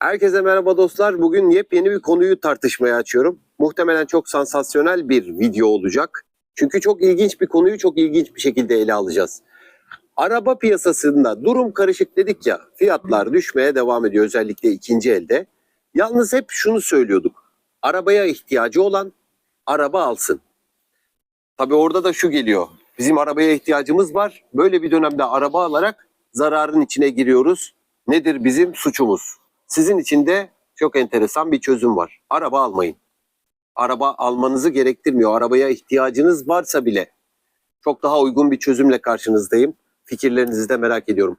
Herkese merhaba dostlar. Bugün yepyeni bir konuyu tartışmaya açıyorum. Muhtemelen çok sansasyonel bir video olacak. Çünkü çok ilginç bir konuyu çok ilginç bir şekilde ele alacağız. Araba piyasasında durum karışık dedik ya, fiyatlar düşmeye devam ediyor özellikle ikinci elde. Yalnız hep şunu söylüyorduk. Arabaya ihtiyacı olan araba alsın. Tabii orada da şu geliyor. Bizim arabaya ihtiyacımız var. Böyle bir dönemde araba alarak zararın içine giriyoruz. Nedir bizim suçumuz? Sizin için de çok enteresan bir çözüm var. Araba almayın. Araba almanızı gerektirmiyor. Arabaya ihtiyacınız varsa bile çok daha uygun bir çözümle karşınızdayım. Fikirlerinizi de merak ediyorum.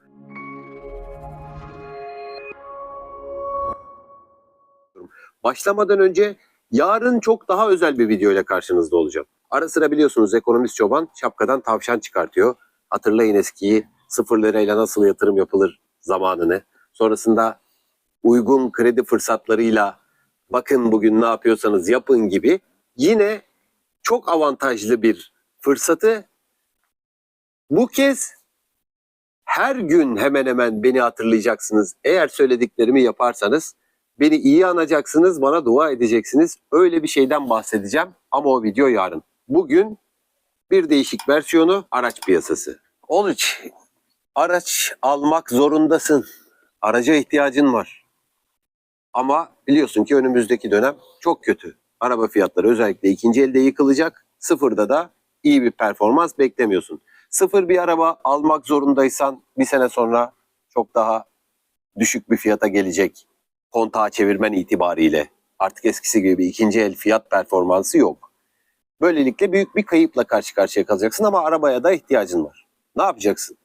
Başlamadan önce yarın çok daha özel bir video ile karşınızda olacağım. Ara sıra biliyorsunuz ekonomist çoban şapkadan tavşan çıkartıyor. Hatırlayın eskiyi sıfır lirayla nasıl yatırım yapılır zamanını. Sonrasında uygun kredi fırsatlarıyla bakın bugün ne yapıyorsanız yapın gibi yine çok avantajlı bir fırsatı bu kez her gün hemen hemen beni hatırlayacaksınız. Eğer söylediklerimi yaparsanız beni iyi anacaksınız, bana dua edeceksiniz. Öyle bir şeyden bahsedeceğim ama o video yarın. Bugün bir değişik versiyonu araç piyasası. Oluç, araç almak zorundasın. Araca ihtiyacın var. Ama biliyorsun ki önümüzdeki dönem çok kötü. Araba fiyatları özellikle ikinci elde yıkılacak. Sıfırda da iyi bir performans beklemiyorsun. Sıfır bir araba almak zorundaysan bir sene sonra çok daha düşük bir fiyata gelecek. Kontağı çevirmen itibariyle. Artık eskisi gibi ikinci el fiyat performansı yok. Böylelikle büyük bir kayıpla karşı karşıya kalacaksın ama arabaya da ihtiyacın var. Ne yapacaksın?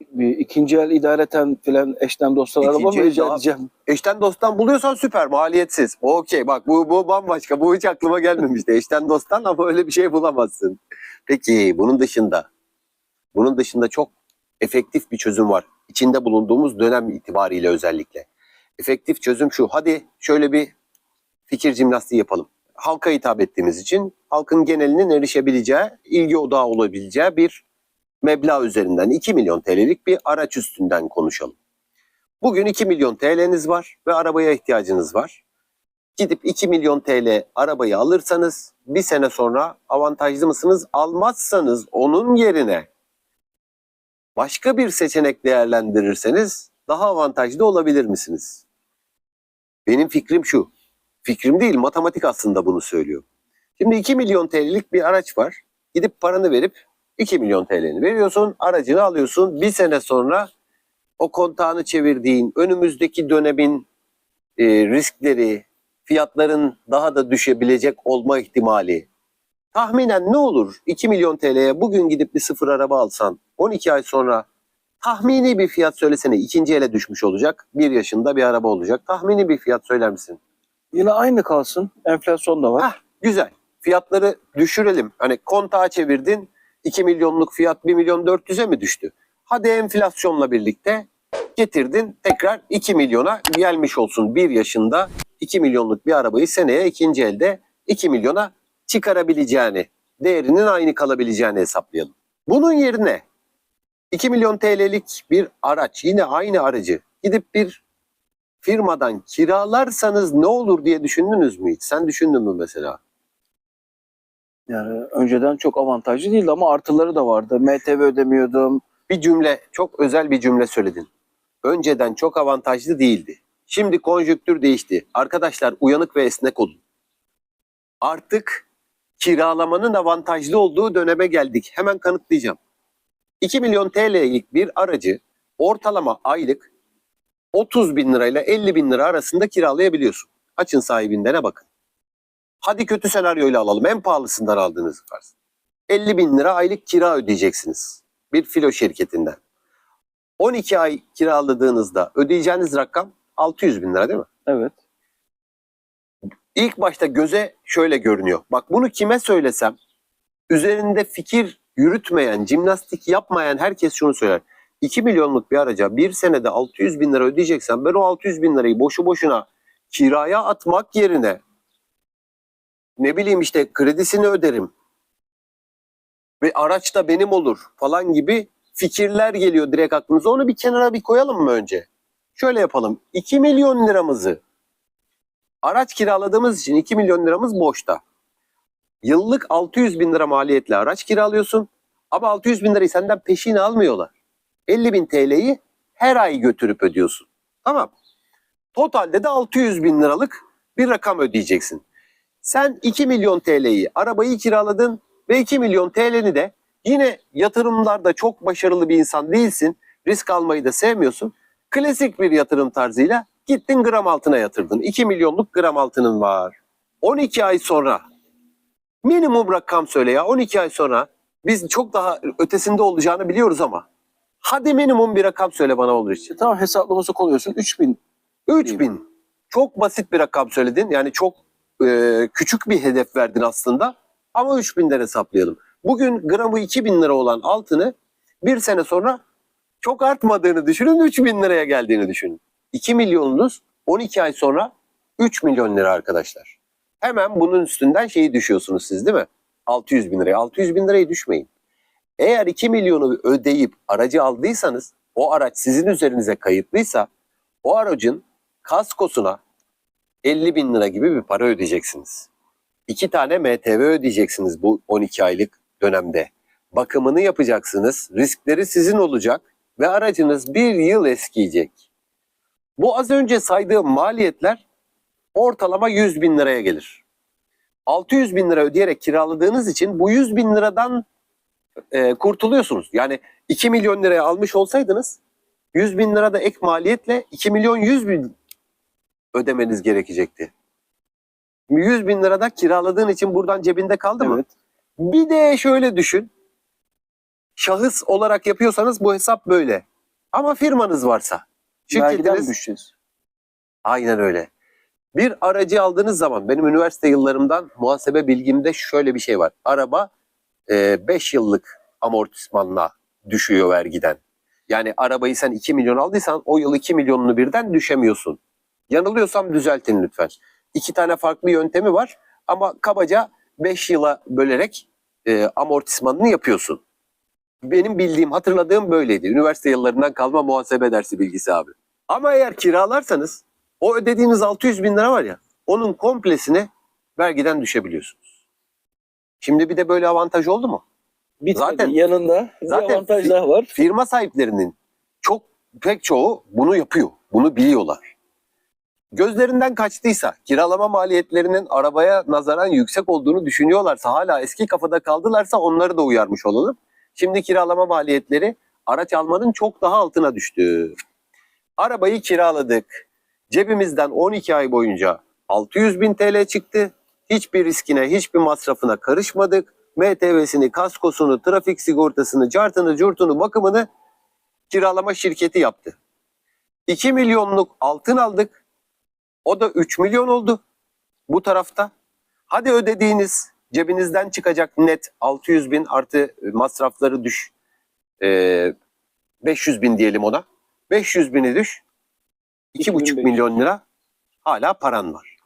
Bir ikinci el idareten filan eşten dostlar araba İkinci mı el rica daha- edeceğim? Eşten dosttan buluyorsan süper maliyetsiz. Okey bak bu, bu bambaşka. Bu hiç aklıma gelmemişti. Eşten dosttan ama öyle bir şey bulamazsın. Peki bunun dışında bunun dışında çok efektif bir çözüm var. İçinde bulunduğumuz dönem itibariyle özellikle. Efektif çözüm şu. Hadi şöyle bir fikir jimnastiği yapalım. Halka hitap ettiğimiz için halkın genelinin erişebileceği, ilgi odağı olabileceği bir meblağ üzerinden 2 milyon TL'lik bir araç üstünden konuşalım. Bugün 2 milyon TL'niz var ve arabaya ihtiyacınız var. Gidip 2 milyon TL arabayı alırsanız bir sene sonra avantajlı mısınız? Almazsanız onun yerine başka bir seçenek değerlendirirseniz daha avantajlı olabilir misiniz? Benim fikrim şu. Fikrim değil matematik aslında bunu söylüyor. Şimdi 2 milyon TL'lik bir araç var. Gidip paranı verip 2 milyon TL'ni veriyorsun, aracını alıyorsun. Bir sene sonra o kontağını çevirdiğin önümüzdeki dönemin e, riskleri, fiyatların daha da düşebilecek olma ihtimali tahminen ne olur? 2 milyon TL'ye bugün gidip bir sıfır araba alsan 12 ay sonra tahmini bir fiyat söylesene ikinci ele düşmüş olacak. Bir yaşında bir araba olacak. Tahmini bir fiyat söyler misin? Yine aynı kalsın. Enflasyon da var. Hah, güzel. Fiyatları düşürelim. Hani kontağa çevirdin 2 milyonluk fiyat 1 milyon 400'e mi düştü? Hadi enflasyonla birlikte getirdin tekrar 2 milyona gelmiş olsun. Bir yaşında 2 milyonluk bir arabayı seneye ikinci elde 2 milyona çıkarabileceğini, değerinin aynı kalabileceğini hesaplayalım. Bunun yerine 2 milyon TL'lik bir araç, yine aynı aracı gidip bir firmadan kiralarsanız ne olur diye düşündünüz mü hiç? Sen düşündün mü mesela? Yani önceden çok avantajlı değildi ama artıları da vardı. MTV ödemiyordum. bir cümle, çok özel bir cümle söyledin. Önceden çok avantajlı değildi. Şimdi konjüktür değişti. Arkadaşlar uyanık ve esnek olun. Artık kiralamanın avantajlı olduğu döneme geldik. Hemen kanıtlayacağım. 2 milyon TL'lik bir aracı ortalama aylık 30 bin lirayla 50 bin lira arasında kiralayabiliyorsun. Açın sahibindene bakın. Hadi kötü senaryoyla alalım. En pahalısından aldığınız varsa. 50 bin lira aylık kira ödeyeceksiniz bir filo şirketinden. 12 ay kiraladığınızda ödeyeceğiniz rakam 600 bin lira değil mi? Evet. İlk başta göze şöyle görünüyor. Bak bunu kime söylesem üzerinde fikir yürütmeyen, jimnastik yapmayan herkes şunu söyler. 2 milyonluk bir araca bir senede 600 bin lira ödeyeceksen ben o 600 bin lirayı boşu boşuna kiraya atmak yerine ne bileyim işte kredisini öderim ve araç da benim olur falan gibi fikirler geliyor direkt aklınıza. Onu bir kenara bir koyalım mı önce? Şöyle yapalım. 2 milyon liramızı araç kiraladığımız için 2 milyon liramız boşta. Yıllık 600 bin lira maliyetle araç kiralıyorsun. Ama 600 bin lirayı senden peşin almıyorlar. 50 bin TL'yi her ay götürüp ödüyorsun. Tamam. Totalde de 600 bin liralık bir rakam ödeyeceksin. Sen 2 milyon TL'yi arabayı kiraladın ve 2 milyon TL'ni de yine yatırımlarda çok başarılı bir insan değilsin. Risk almayı da sevmiyorsun. Klasik bir yatırım tarzıyla gittin gram altına yatırdın. 2 milyonluk gram altının var. 12 ay sonra minimum rakam söyle ya 12 ay sonra biz çok daha ötesinde olacağını biliyoruz ama hadi minimum bir rakam söyle bana olur için. Tamam hesaplaması koyuyorsun 3000. 3000. Çok basit bir rakam söyledin. Yani çok e, küçük bir hedef verdin aslında. Ama 3000'den hesaplayalım. Bugün gramı 2000 lira olan altını bir sene sonra çok artmadığını düşünün 3000 liraya geldiğini düşünün. 2 milyonunuz 12 ay sonra 3 milyon lira arkadaşlar. Hemen bunun üstünden şeyi düşüyorsunuz siz değil mi? 600 bin liraya. 600 bin lirayı düşmeyin. Eğer 2 milyonu ödeyip aracı aldıysanız o araç sizin üzerinize kayıtlıysa o aracın kaskosuna 50 bin lira gibi bir para ödeyeceksiniz. İki tane MTV ödeyeceksiniz bu 12 aylık dönemde. Bakımını yapacaksınız, riskleri sizin olacak ve aracınız bir yıl eskiyecek. Bu az önce saydığım maliyetler ortalama 100 bin liraya gelir. 600 bin lira ödeyerek kiraladığınız için bu 100 bin liradan e, kurtuluyorsunuz. Yani 2 milyon liraya almış olsaydınız 100 bin lira da ek maliyetle 2 milyon 100 bin ödemeniz gerekecekti. 100 bin lirada kiraladığın için buradan cebinde kaldı mı? Evet. Bir de şöyle düşün. Şahıs olarak yapıyorsanız bu hesap böyle. Ama firmanız varsa, Vergiden düşeceğiz. Aynen öyle. Bir aracı aldığınız zaman benim üniversite yıllarımdan muhasebe bilgimde şöyle bir şey var. Araba 5 yıllık amortismanla düşüyor vergiden. Yani arabayı sen 2 milyon aldıysan o yıl 2 milyonunu birden düşemiyorsun. Yanılıyorsam düzeltin lütfen. İki tane farklı yöntemi var ama kabaca 5 yıla bölerek e, amortismanını yapıyorsun. Benim bildiğim, hatırladığım böyleydi. Üniversite yıllarından kalma muhasebe dersi bilgisi abi. Ama eğer kiralarsanız o ödediğiniz 600 bin lira var ya onun komplesine vergiden düşebiliyorsunuz. Şimdi bir de böyle avantaj oldu mu? Bitmedi. Zaten- yanında zaten bir avantaj daha var. Firma sahiplerinin çok pek çoğu bunu yapıyor. Bunu biliyorlar. Gözlerinden kaçtıysa kiralama maliyetlerinin arabaya nazaran yüksek olduğunu düşünüyorlarsa hala eski kafada kaldılarsa onları da uyarmış olalım. Şimdi kiralama maliyetleri araç almanın çok daha altına düştü. Arabayı kiraladık. Cebimizden 12 ay boyunca 600 bin TL çıktı. Hiçbir riskine, hiçbir masrafına karışmadık. MTV'sini, kaskosunu, trafik sigortasını, cartını, curtunu, bakımını kiralama şirketi yaptı. 2 milyonluk altın aldık. O da 3 milyon oldu bu tarafta. Hadi ödediğiniz cebinizden çıkacak net 600 bin artı masrafları düş. Ee, 500 bin diyelim ona. 500 bini düş. 2,5 2500. milyon lira hala paran var.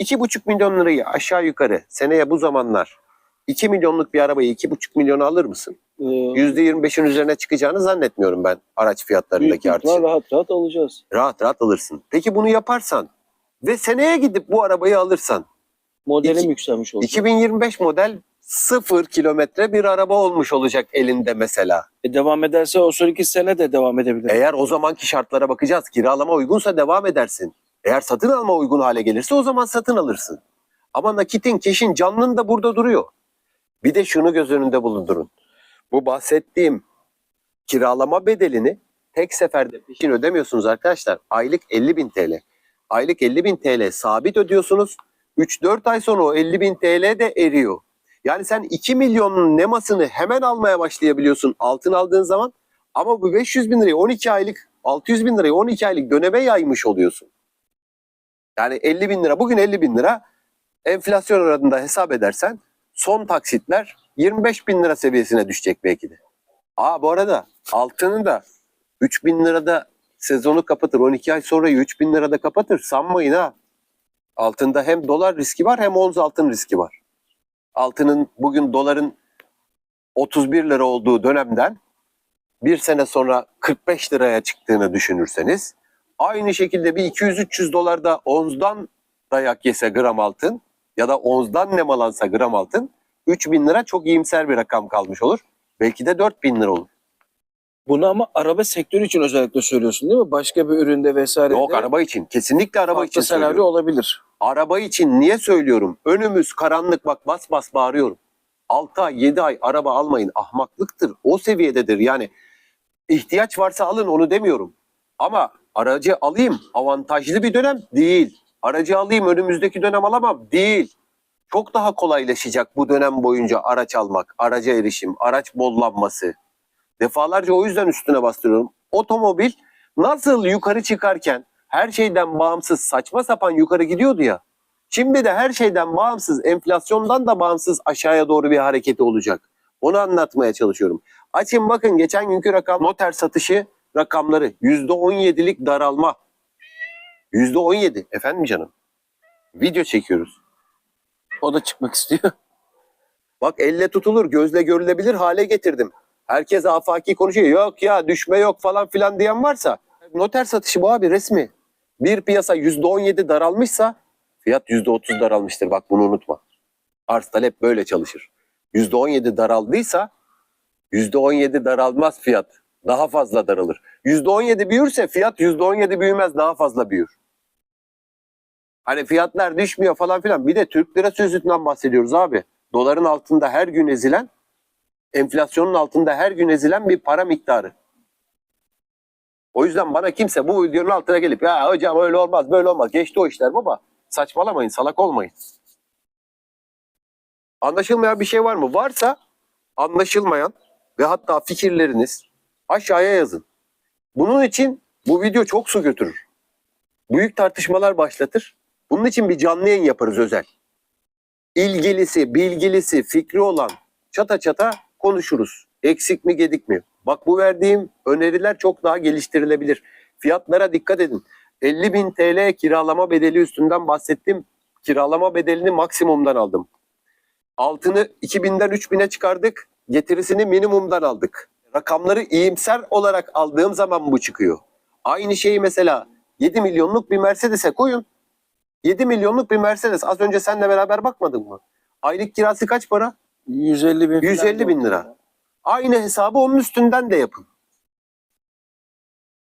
2,5 milyon lirayı aşağı yukarı seneye bu zamanlar 2 milyonluk bir arabayı 2,5 milyona alır mısın? Ee, %25'in üzerine çıkacağını zannetmiyorum ben araç fiyatlarındaki artışı. rahat rahat alacağız. Rahat rahat alırsın. Peki bunu yaparsan ve seneye gidip bu arabayı alırsan Modelim İki- yükselmiş olacak. 2025 model 0 kilometre bir araba olmuş olacak elinde mesela. E, devam ederse o sonraki sene de devam edebilir. Eğer o zamanki şartlara bakacağız. Kiralama uygunsa devam edersin. Eğer satın alma uygun hale gelirse o zaman satın alırsın. Ama nakitin, keşin, canlın da burada duruyor. Bir de şunu göz önünde bulundurun. Bu bahsettiğim kiralama bedelini tek seferde peşin ödemiyorsunuz arkadaşlar. Aylık 50 bin TL. Aylık 50 bin TL sabit ödüyorsunuz. 3-4 ay sonra o 50 bin TL de eriyor. Yani sen 2 milyonun nemasını hemen almaya başlayabiliyorsun altın aldığın zaman. Ama bu 500 bin lirayı 12 aylık, 600 bin lirayı 12 aylık döneme yaymış oluyorsun. Yani 50 bin lira, bugün 50 bin lira enflasyon oranında hesap edersen son taksitler 25 bin lira seviyesine düşecek belki de. Aa bu arada altının da 3 bin lirada sezonu kapatır. 12 ay sonra 3 bin lirada kapatır. Sanmayın ha. Altında hem dolar riski var hem ons altın riski var. Altının bugün doların 31 lira olduğu dönemden bir sene sonra 45 liraya çıktığını düşünürseniz Aynı şekilde bir 200-300 dolarda onzdan dayak yese gram altın ya da onzdan nemalansa gram altın 3000 lira çok iyimser bir rakam kalmış olur. Belki de 4000 lira olur. Bunu ama araba sektörü için özellikle söylüyorsun değil mi? Başka bir üründe vesaire. Yok araba için. Kesinlikle araba için senaryo söylüyorum. olabilir. Araba için niye söylüyorum? Önümüz karanlık bak bas bas bağırıyorum. 6 ay 7 ay araba almayın ahmaklıktır. O seviyededir yani. ihtiyaç varsa alın onu demiyorum. Ama aracı alayım avantajlı bir dönem değil. Aracı alayım önümüzdeki dönem alamam değil. Çok daha kolaylaşacak bu dönem boyunca araç almak, araca erişim, araç bollanması. Defalarca o yüzden üstüne bastırıyorum. Otomobil nasıl yukarı çıkarken her şeyden bağımsız saçma sapan yukarı gidiyordu ya. Şimdi de her şeyden bağımsız, enflasyondan da bağımsız aşağıya doğru bir hareketi olacak. Onu anlatmaya çalışıyorum. Açın bakın geçen günkü rakam noter satışı rakamları %17'lik daralma. %17 efendim canım. Video çekiyoruz. O da çıkmak istiyor. Bak elle tutulur, gözle görülebilir hale getirdim. Herkes afaki konuşuyor. Yok ya düşme yok falan filan diyen varsa noter satışı bu abi resmi. Bir piyasa %17 daralmışsa fiyat %30 daralmıştır. Bak bunu unutma. Arz talep böyle çalışır. %17 daraldıysa %17 daralmaz fiyat. Daha fazla daralır. %17 büyürse fiyat %17 büyümez daha fazla büyür. Hani fiyatlar düşmüyor falan filan. Bir de Türk lirası yüzünden bahsediyoruz abi. Doların altında her gün ezilen, enflasyonun altında her gün ezilen bir para miktarı. O yüzden bana kimse bu videonun altına gelip ya hocam öyle olmaz böyle olmaz. Geçti o işler baba. Saçmalamayın salak olmayın. Anlaşılmayan bir şey var mı? Varsa anlaşılmayan ve hatta fikirleriniz aşağıya yazın. Bunun için bu video çok su götürür. Büyük tartışmalar başlatır. Bunun için bir canlı yayın yaparız özel ilgilisi, bilgilisi, fikri olan çata çata konuşuruz. Eksik mi gedik mi? Bak bu verdiğim öneriler çok daha geliştirilebilir. Fiyatlara dikkat edin. 50 bin TL kiralama bedeli üstünden bahsettim. Kiralama bedelini maksimumdan aldım. Altını 2000'den 3000'e çıkardık. Getirisini minimumdan aldık. Rakamları iyimser olarak aldığım zaman bu çıkıyor. Aynı şeyi mesela 7 milyonluk bir Mercedes'e koyun. 7 milyonluk bir Mercedes. Az önce seninle beraber bakmadın mı? Aylık kirası kaç para? 150 bin. falan 150 bin lira. Aynı hesabı onun üstünden de yapın.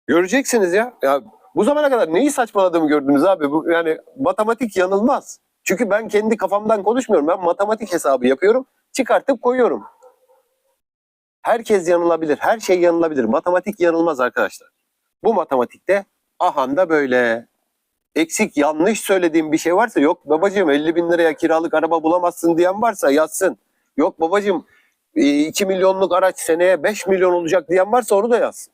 Göreceksiniz ya. Ya bu zamana kadar neyi saçmaladığımı gördünüz abi. Bu, yani matematik yanılmaz. Çünkü ben kendi kafamdan konuşmuyorum. Ben matematik hesabı yapıyorum. Çıkartıp koyuyorum. Herkes yanılabilir. Her şey yanılabilir. Matematik yanılmaz arkadaşlar. Bu matematikte ahanda böyle. Eksik yanlış söylediğim bir şey varsa yok babacığım 50 bin liraya kiralık araba bulamazsın diyen varsa yazsın. Yok babacığım 2 milyonluk araç seneye 5 milyon olacak diyen varsa onu da yazsın.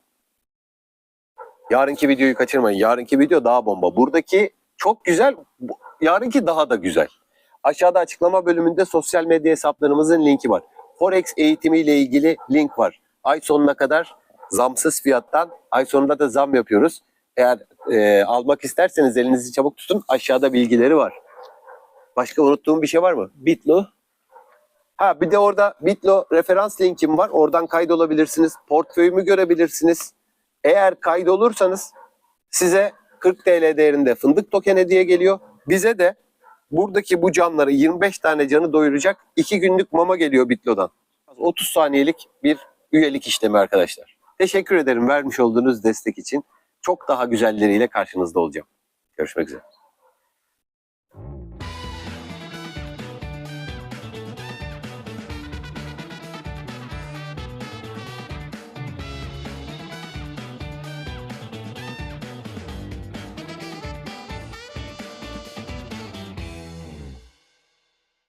Yarınki videoyu kaçırmayın. Yarınki video daha bomba. Buradaki çok güzel. Yarınki daha da güzel. Aşağıda açıklama bölümünde sosyal medya hesaplarımızın linki var. Forex eğitimiyle ilgili link var. Ay sonuna kadar zamsız fiyattan ay sonunda da zam yapıyoruz. Eğer e, almak isterseniz elinizi çabuk tutun. Aşağıda bilgileri var. Başka unuttuğum bir şey var mı? Bitlo. Ha bir de orada Bitlo referans linkim var. Oradan kaydolabilirsiniz. Portföyümü görebilirsiniz. Eğer kaydolursanız size 40 TL değerinde fındık token hediye geliyor. Bize de buradaki bu canları 25 tane canı doyuracak 2 günlük mama geliyor Bitlo'dan. 30 saniyelik bir üyelik işlemi arkadaşlar. Teşekkür ederim vermiş olduğunuz destek için. Çok daha güzelleriyle karşınızda olacağım. Görüşmek üzere.